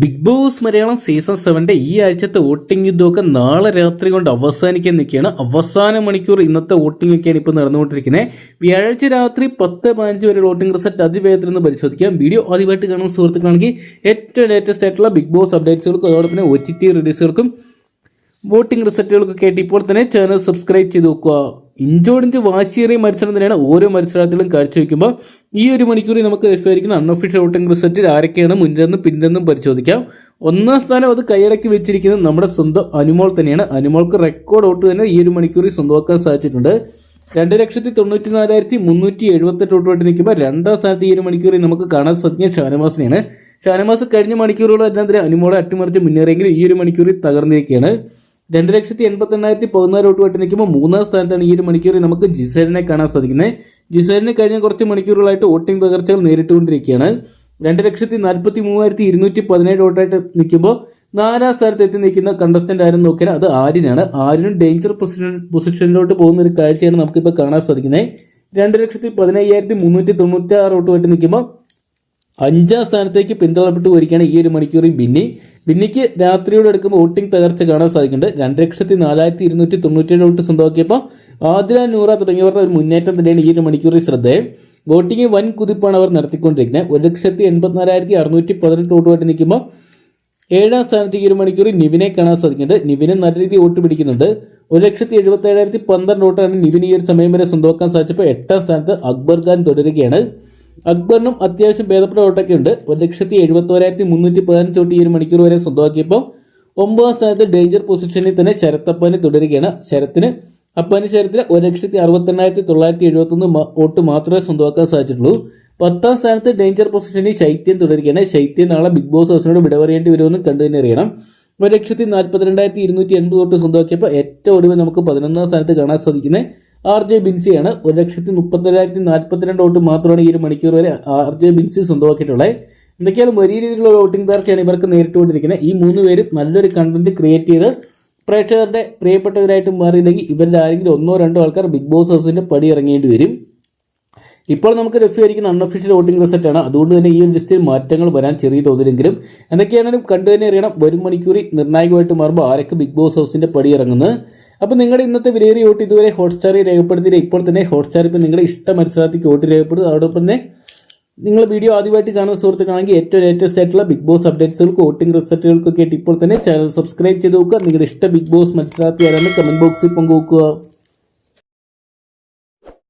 Big boss Malayalam season സെവന്റെ ഈ ആഴ്ചത്തെ വോട്ടിംഗ് യുദ്ധമൊക്കെ നാളെ രാത്രി കൊണ്ട് അവസാനിക്കാൻ നിൽക്കുകയാണ്. അവസാന മണിക്കൂർ ഇന്നത്തെ വോട്ടിംഗ് ഒക്കെയാണ് ഇപ്പോൾ നടന്നുകൊണ്ടിരിക്കുന്നത്. വ്യാഴാഴ്ച രാത്രി പത്ത് പതിനഞ്ച് വരെ വോട്ടിംഗ് റിസൾട്ട് അതിവേഗത്തിൽ നിന്ന് പരിശോധിക്കാം. വീഡിയോ ആദ്യമായിട്ട് കാണുന്ന സുഹൃത്തുക്കളാണെങ്കിൽ ഏറ്റവും ലേറ്റസ്റ്റ് ആയിട്ടുള്ള ബിഗ് ബോസ് അപ്ഡേറ്റ്സുകൾക്കും അതോടൊപ്പം തന്നെ ഒ ടി ടി റിലീസുകൾക്കും വോട്ടിംഗ് റിസൾട്ടുകൾക്കൊക്കെ ആയിട്ട് ഇപ്പോൾ തന്നെ ചാനൽ സബ്സ്ക്രൈബ് ചെയ്ത് നോക്കുക ഇഞ്ചോടിഞ്ച് വാശിയേറിയ മത്സരം തന്നെയാണ് ഓരോ മത്സരത്തിലും കാഴ്ചവെക്കുമ്പോൾ ഈ ഒരു മണിക്കൂറിൽ നമുക്ക് ലഭ്യമായിരിക്കുന്ന അൺഒഫീഷ്യൽ വോട്ടിംഗ് റിസൾട്ടിൽ ആരൊക്കെയാണ് മുന്നിലെന്നും പിന്നെന്നും പരിശോധിക്കാം. ഒന്നാം സ്ഥാനം അത് കൈയടക്കി വെച്ചിരിക്കുന്നത് നമ്മുടെ സ്വന്തം അനുമോൾ തന്നെയാണ്. അനുമോൾക്ക് റെക്കോർഡ് വോട്ട് തന്നെ ഈ ഒരു മണിക്കൂറിൽ സ്വന്തമാക്കാൻ സാധിച്ചിട്ടുണ്ട്. രണ്ട് ലക്ഷത്തി തൊണ്ണൂറ്റി നാലായിരത്തി മുന്നൂറ്റി എഴുപത്തെട്ട് ഔട്ടുമായിട്ട് നിൽക്കുമ്പോൾ രണ്ടാം സ്ഥാനത്ത് ഈ ഒരു മണിക്കൂറിൽ നമുക്ക് കാണാൻ സാധിക്കുന്ന ഷാനവാസിനെയാണ് ഷാനവാസ് കഴിഞ്ഞ മണിക്കൂറുകളെല്ലാം തന്നെ അനുമോളെ അട്ടിമറിച്ച് മുന്നേറിയെങ്കിലും ഈ ഒരു മണിക്കൂറിൽ തകർന്നിരിക്കുകയാണ്. രണ്ട് ലക്ഷത്തി എൺപത്തി എണ്ണായിരത്തി പതിനാല് വോട്ട് വെട്ടി നിൽക്കുമ്പോൾ മൂന്നാം സ്ഥാനത്താണ് ഈ ഒരു മണിക്കൂറിൽ നമുക്ക് ജിസേലിനെ കാണാൻ സാധിക്കുന്നത്. ജിസേലിന് കഴിഞ്ഞ കുറച്ച് മണിക്കൂറുകളായിട്ട് വോട്ടിംഗ് തകർച്ചകൾ നേരിട്ടുകൊണ്ടിരിക്കുകയാണ്. രണ്ട് ലക്ഷത്തി നാൽപ്പത്തി മൂവായിരത്തി ഇരുന്നൂറ്റി പതിനേഴ് വോട്ടായിട്ട് നിൽക്കുമ്പോൾ നാലാം സ്ഥാനത്ത് എത്തി നിൽക്കുന്ന കണ്ടസ്റ്റന്റ് ആരും നോക്കിയാൽ അത് ആര്യനാണ്. ആര്യനും ഡേഞ്ചർ പൊസിഷനിലോട്ട് പോകുന്ന ഒരു കാഴ്ചയാണ് നമുക്കിപ്പോൾ കാണാൻ സാധിക്കുന്നത്. രണ്ട് ലക്ഷത്തി പതിനയ്യായിരത്തി മുന്നൂറ്റി തൊണ്ണൂറ്റി ആറ് വോട്ടുമായിട്ട് നിൽക്കുമ്പോൾ അഞ്ചാം സ്ഥാനത്തേക്ക് പിന്തള്ളപ്പെട്ടു പോയിരിക്കുകയാണ് ഈ ഒരു മണിക്കൂറിൽ ബിന്നി. ബിന്നിക്ക് രാത്രിയോട് എടുക്കുമ്പോൾ വോട്ടിംഗ് തകർച്ച കാണാൻ സാധിക്കുന്നുണ്ട്. രണ്ട് ലക്ഷത്തി നാലായിരത്തി ഇരുന്നൂറ്റി തൊണ്ണൂറ്റേഴ് വോട്ട് സ്വന്തമാക്കിയപ്പോൾ ആതിര നൂറ തുടങ്ങിയവരുടെ ഒരു മുന്നേറ്റം തന്നെയാണ് ഈ ഒരു മണിക്കൂറിൽ ശ്രദ്ധേയം. വോട്ടിംഗ് വൻ കുതിപ്പാണ് അവർ നടത്തിക്കൊണ്ടിരിക്കുന്നത്. ഒരു ലക്ഷത്തി എൺപത്തിനാലായിരത്തി അറുന്നൂറ്റി പതിനെട്ട് വോട്ടുമായിട്ട് നിൽക്കുമ്പോൾ ഏഴാം സ്ഥാനത്ത് ഈ ഒരു മണിക്കൂറിൽ നിവിനെ കാണാൻ സാധിക്കുന്നുണ്ട്. നിവിന് നല്ല രീതിയിൽ വോട്ട് പിടിക്കുന്നുണ്ട്. ഒരു ലക്ഷത്തി എഴുപത്തി ഏഴായിരത്തി പന്ത്രണ്ട് വോട്ടാണ് നിവിന് ഈ ഒരു സമയം വരെ സ്വന്തമാക്കാൻ സാധിച്ചപ്പോൾ എട്ടാം സ്ഥാനത്ത് അക്ബർ ഖാൻ തുടരുകയാണ്. അക്ബറിനും അത്യാവശ്യം ഭേദപ്പെട്ട ഓട്ടൊക്കെ ഉണ്ട് ഒരു ലക്ഷത്തി എഴുപത്തോരായിരത്തി മുന്നൂറ്റി പതിനഞ്ച് തൊട്ട് ഈ ഒരു മണിക്കൂർ വരെ സ്വന്തമാക്കിയപ്പോൾ ഒമ്പതാം സ്ഥാനത്ത് ഡേഞ്ചർ പൊസിഷനിൽ തന്നെ ശരത്തപ്പന് തുടരുകയാണ്. ശരത്തിന് അപ്പാനി ശരത്തിന് ഒരു ലക്ഷത്തി അറുപത്തെണ്ണായിരത്തി തൊള്ളായിരത്തി എഴുപത്തൊന്ന് വോട്ട് മാത്രമേ സ്വന്തമാക്കാൻ സാധിച്ചിട്ടുള്ളൂ. പത്താം സ്ഥാനത്ത് ഡേഞ്ചർ പൊസിഷനിൽ ശൈത്യം തുടരുകയാണ്. ശൈത്യം നാളെ ബിഗ് ബോസ് ഹൗസിനോട് വിട പറയേണ്ടി വരുമെന്ന് കണ്ടു തന്നെ അറിയണം. ഒരു ലക്ഷത്തി നാൽപ്പത്തിരണ്ടായിരത്തി ഇരുന്നൂറ്റി എൺപത് വോട്ട് സ്വന്തമാക്കിയപ്പോൾ ഏറ്റവും ഒടുവിൽ നമുക്ക് പതിനൊന്നാം സ്ഥാനത്ത് കാണാൻ സാധിക്കുന്നത് ആർ ജെ ബിൻസിയാണ് ഒരു ലക്ഷത്തി മുപ്പത്തിരണ്ടായിരത്തി നാൽപ്പത്തിരണ്ട് വോട്ട് മാത്രമാണ് ഈ ഒരു മണിക്കൂർ വരെ ആർ ജെ ബിൻസി സ്വന്തമാക്കിയിട്ടുള്ളത് എന്തൊക്കെയാലും വലിയ രീതിയിലുള്ള വോട്ടിംഗ് തകർച്ചയാണ് ഇവർക്ക് നേരിട്ടുകൊണ്ടിരിക്കുന്നത്. ഈ മൂന്ന് പേരും നല്ലൊരു കണ്ടന്റ് ക്രിയേറ്റ് ചെയ്ത് പ്രേക്ഷകരുടെ പ്രിയപ്പെട്ടവരായിട്ട് മാറിയില്ലെങ്കിൽ ഇവരുടെ ആരെങ്കിലും ഒന്നോ രണ്ടോ ആൾക്കാർ ബിഗ് ബോസ് ഹൗസിന്റെ പടി ഇറങ്ങേണ്ടി വരും. ഇപ്പോൾ നമുക്ക് ലഭ്യമായിരിക്കുന്ന അൺഒഫീഷ്യൽ വോട്ടിംഗ് റിസൾട്ട് ആണ്. അതുകൊണ്ട് തന്നെ ഈ ഒരു ലിസ്റ്റിൽ മാറ്റങ്ങൾ വരാൻ ചെറിയ തോതിലെങ്കിലും എന്തൊക്കെയാണെങ്കിലും കണ്ടുതന്നെ അറിയണം. വരും മണിക്കൂറി നിർണായകമായിട്ട് മാറുമ്പോൾ ആരൊക്കെ ബിഗ് ബോസ് ഹൗസിന്റെ പടി ഇറങ്ങുന്നത് അപ്പോൾ നിങ്ങളുടെ ഇന്നത്തെ വിലയേറിയ വോട്ട് ഇതുവരെ ഹോട്ട്സ്റ്റാറിൽ രേഖപ്പെടുത്തിയില്ല. ഇപ്പോൾ തന്നെ ഹോട്ട്സ്റ്റാർ ഇപ്പോൾ നിങ്ങളുടെ ഇഷ്ട മത്സരാർത്ഥിക്ക് വോട്ട് രേഖപ്പെടുത്തും. അതോടൊപ്പം തന്നെ നിങ്ങൾ വീഡിയോ ആദ്യമായിട്ട് കാണുന്ന സുഹൃത്തുക്കളാണെങ്കിൽ ഏറ്റവും ലേറ്റസ്റ്റ് ആയിട്ടുള്ള ബിഗ് ബോസ് അപ്ഡേറ്റ്സുകൾക്ക് വോട്ടിംഗ് റിസൾട്ടുകൾക്കൊക്കെ ആയിട്ട് ഇപ്പോൾ തന്നെ ചാനൽ സബ്സ്ക്രൈബ് ചെയ്ത് നോക്കുക. നിങ്ങളുടെ ഇഷ്ട ബിഗ് ബോസ് മത്സരാർത്ഥി ആരാണ് കമന്റ് ബോക്സിൽ പങ്കുവെക്കുക.